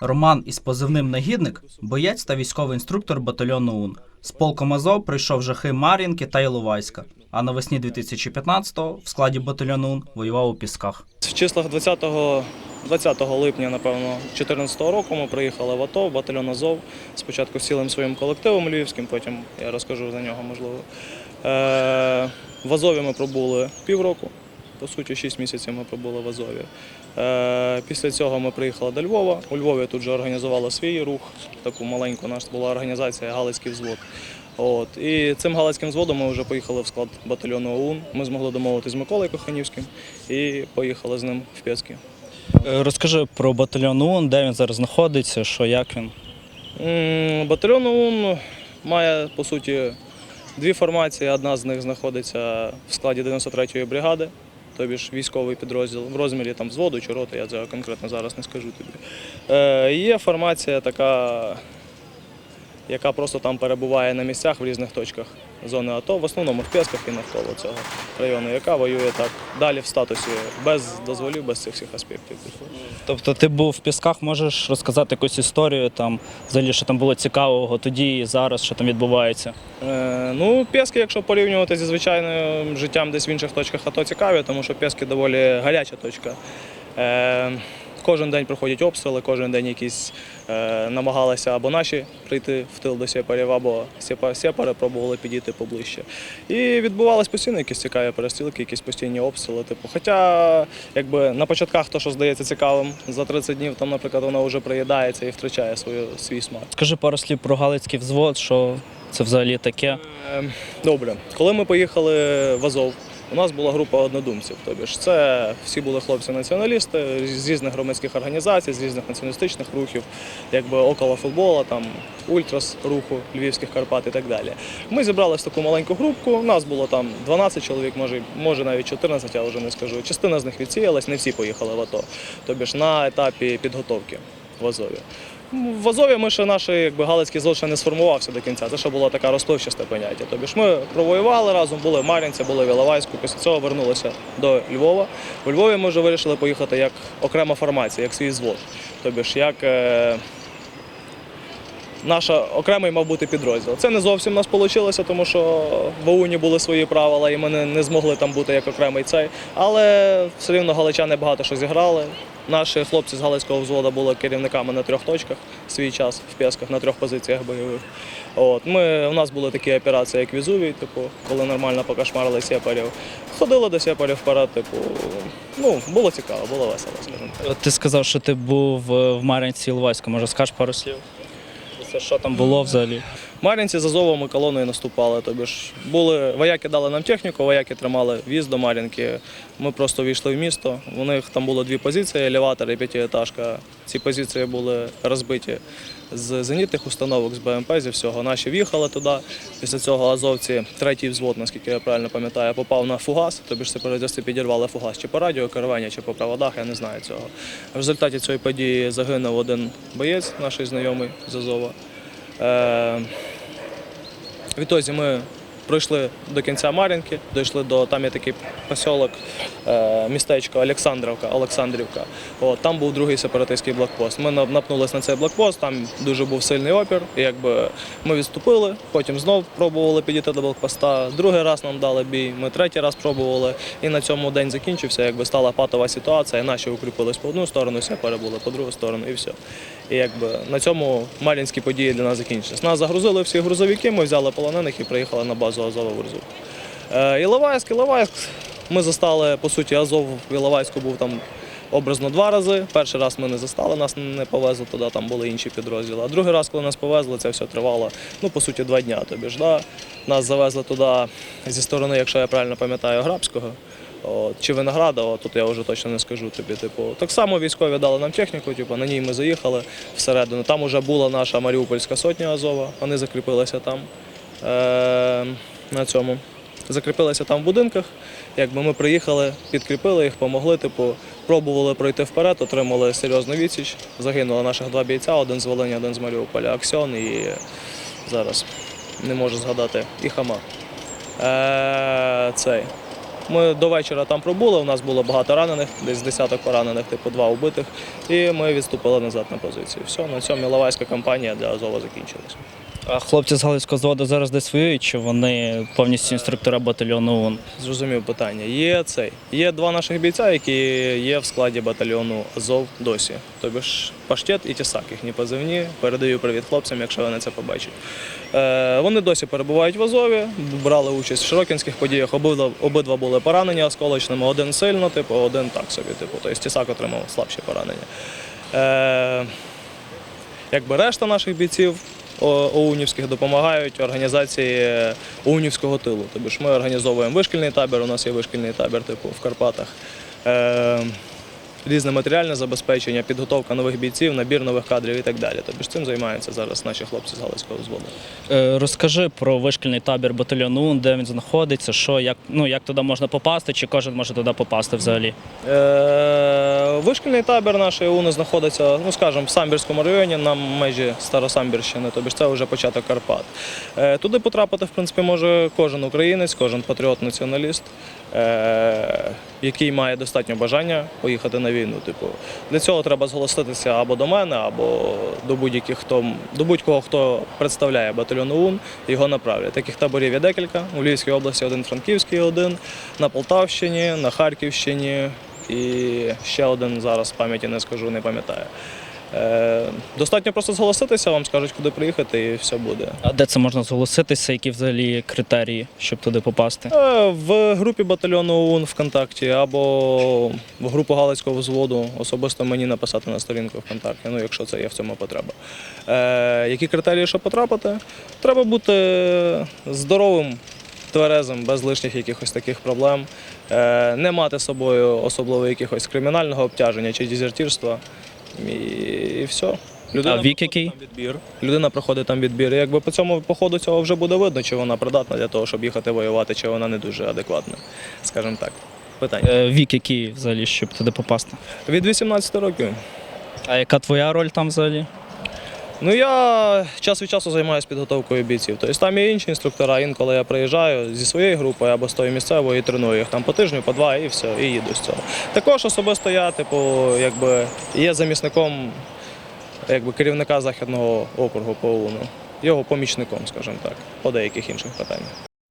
Роман із позивним негідник боєць та військовий інструктор батальйону УН. З полком Азов прийшов жахи Мар'їнки та Іловайська. А навесні 2015-го в складі батальйону УН воював у Пісках. В числах 20, 20 липня, напевно, 2014 року ми приїхали в АТО, в батальйон Азов. Спочатку з цілим своїм колективом львівським, потім я розкажу за нього, можливо. Е, В Азові ми пробули півроку. По суті, 6 місяців ми пробули в Азові. Е, Після цього ми приїхали до Львова. У Львові тут же організували свій рух. Таку маленьку наша була організація Галицький взвод. От. І цим галицьким взводом ми вже поїхали в склад батальйону ОУН. Ми змогли домовитися з Миколою Коханівським і поїхали з ним в Пєцькі. Е, Розкажи про батальйон ОУН, де він зараз знаходиться, що як він. Батальйон ОУН має по суті дві формації. Одна з них знаходиться в складі 93-ї бригади, тобі ж військовий підрозділ в розмірі там взводу чи роти, я це конкретно зараз не скажу тобі. Е, є формація така, яка просто там перебуває на місцях в різних точках зони АТО, в основному в Пєсках і навколо цього району, яка воює так далі в статусі без дозволів, без цих всіх аспектів. Тобто ти був в Пісках, можеш розказати якусь історію, там, взагалі, що там було цікавого тоді і зараз, що там відбувається. Е, Ну, Пєски, якщо порівнювати зі звичайним життям десь в інших точках АТО цікаві, тому що Пєски доволі гаряча точка. Е, Кожен день проходять обстріли, кожен день якісь е, намагалися або наші прийти в тил до сепарів, або сепари пробували підійти поближче. І відбувались постійно якісь цікаві перестрілки, якісь постійні обстріли. Типу. Хоча якби на початках то, що здається цікавим, за 30 днів там, наприклад, воно вже приїдається і втрачає свою, свій смак. Скажи пару слів про Галицький взвод, що це взагалі таке. Е, Добре, коли ми поїхали в Азов, у нас була група однодумців. Тобі ж це всі були хлопці-націоналісти з різних громадських організацій, з різних націоналістичних рухів, якби около футбола, там ультрас руху Львівських Карпат і так далі. Ми зібрали в таку маленьку групку. У нас було там 12 чоловік, може, може навіть 14, я вже не скажу. Частина з них відсіялась, не всі поїхали в АТО. Тобі ж на етапі підготовки в Азові. В Азові ми ще наш якби, Галицький злот ще не сформувався до кінця. Це ще було таке розпливчасте поняття. Тобі ж ми провоювали разом, були в Мар'їнці, були в Іловайську, після цього вернулися до Львова. У Львові ми вже вирішили поїхати як окрема формація, як свій звод. Тобі ж як е, наш окремий мав бути підрозділ. Це не зовсім у нас вийшло, тому що в ОУНі були свої правила, і ми не змогли там бути як окремий цей. Але все рівно галичани багато що зіграли. Наші хлопці з Галицького взводу були керівниками на трьох точках свій час в Пєсках, на трьох позиціях бойових. От. Ми, у нас були такі операції, як Візувій, типу, коли нормально покошмарили сепарів. Ходили до сепарів вперед, типу, ну, було цікаво, було весело, скажімо так. Ти сказав, що ти був е, в Мар'їнці Іловайську. Може, скажеш пару слів? Що там було взагалі? Мар'їнці з Азовом колоною наступали. Тобі ж були вояки дали нам техніку, вояки тримали в'їзд до Мар'їнки. Ми просто війшли в місто. У них там було дві позиції: елеватор і п'ятиетажка. Ці позиції були розбиті з зенітних установок, з БМП, зі всього. Наші в'їхали туди. Після цього азовці, третій взвод, наскільки я правильно пам'ятаю, попав на фугас. Тобі ж сепаратисти підірвали фугас чи по радіо керування, чи по проводах, я не знаю цього. В результаті цієї події загинув один боєць, наш знайомий з Азова. Е, Відтоді ми пройшли до кінця Мар'їнки, дійшли до там є такий посілок, е, містечко Олександрівка, Олександрівка. От, там був другий сепаратистський блокпост. Ми нап- напнулись на цей блокпост, там дуже був сильний опір. І якби ми відступили, потім знов пробували підійти до блокпоста. Другий раз нам дали бій, ми третій раз пробували. І на цьому день закінчився, якби стала патова ситуація, і наші укріпились по одну сторону, сепари були по другу сторону, і все. І якби на цьому мар'їнські події для нас закінчились. Нас загрузили всі грузовики, ми взяли полонених і приїхали на базу Азова в Урзу. Е, Іловайськ, Іловайськ. Ми застали, по суті, Азов в Іловайську був там образно два рази. Перший раз ми не застали, нас не повезли туди, там були інші підрозділи. А другий раз, коли нас повезли, це все тривало, ну, по суті, два дня. Тобі ж, да? Нас завезли туди зі сторони, якщо я правильно пам'ятаю, Грабського. От, чи Виноградова, тут я вже точно не скажу тобі. Типу, так само військові дали нам техніку, типу, на ній ми заїхали всередину. Там вже була наша Маріупольська сотня Азова, вони закріпилися там на цьому. Закріпилися там в будинках. Якби ми приїхали, підкріпили їх, помогли, типу, пробували пройти вперед, отримали серйозну відсіч. Загинуло наших два бійця, один з Волині, один з Маріуполя, Аксьон і зараз не можу згадати, і Хама. Е, цей. Ми до вечора там пробули. У нас було багато ранених, десь десяток поранених, типу два убитих. І ми відступили назад на позицію. Все, на цьому Іловайська кампанія для Азова закінчилась. А хлопці з Галицького заводу зараз десь воюють, чи вони повністю інструктора батальйону ОУН? Зрозумів питання. Є цей. Є два наших бійця, які є в складі батальйону Азов досі. Тобі ж паштет і тісак, їхні позивні. Передаю привіт хлопцям, якщо вони це побачать. Е, вони досі перебувають в Азові, брали участь в широкінських подіях. Обидва, обидва були поранені осколочними. Один сильно, типу, один так собі. Типу. Тобто тісак отримав слабші поранення. Е, якби решта наших бійців ОУНівських допомагають організації ОУНівського тилу. Тобто ми організовуємо вишкільний табір, у нас є вишкільний табір типу в Карпатах. Різне матеріальне забезпечення, підготовка нових бійців, набір нових кадрів і так далі. Тобто цим займаються зараз наші хлопці з Галицького взводу. Е, Розкажи про вишкільний табір батальйону де він знаходиться, що, як, ну, як туди можна попасти, чи кожен може туди попасти взагалі? Е, Вишкільний табір нашої УНИ знаходиться, ну скажімо, в Самбірському районі на межі Старосамбірщини, тобі ж це вже початок Карпат. Е, Туди потрапити, в принципі, може кожен українець, кожен патріот-націоналіст, е, який має достатньо бажання поїхати на війну. Типу, для цього треба зголоситися або до мене, або до будь-яких хто до будь-кого, хто представляє батальйон ОУН, його направлять. Таких таборів є декілька. У Львівській області один, Франківський один, на Полтавщині, на Харківщині і ще один зараз пам'яті не скажу, не пам'ятаю. Е, достатньо просто зголоситися, вам скажуть, куди приїхати, і все буде. А де це можна зголоситися, які взагалі критерії, щоб туди попасти? Е, В групі батальйону ОУН ВКонтакті або в групу Галицького взводу особисто мені написати на сторінку ВКонтакті, ну якщо це є в цьому потреба. Е, які критерії, щоб потрапити? Треба бути здоровим, тверезим, без лишніх якихось таких проблем, не мати з собою особливо якихось кримінального обтяження чи дезертирства. І, і все. А вік який? там відбір. Людина проходить там відбір. І якби по цьому по ходу цього вже буде видно, чи вона придатна для того, щоб їхати воювати, чи вона не дуже адекватна, скажімо так. Питання. Е, Вік який взагалі, щоб туди попасти? Від 18 років. А яка твоя роль там взагалі? Ну я час від часу займаюся підготовкою бійців. Тобто там є інші інструктора. Інколи я приїжджаю зі своєю групою або з тою місцевою і треную їх там по тижню, по два, і все, і їду з цього. Також особисто я, типу, якби є замісником якби, керівника західного округу по ОУНу. Його помічником, скажімо так, по деяких інших питаннях.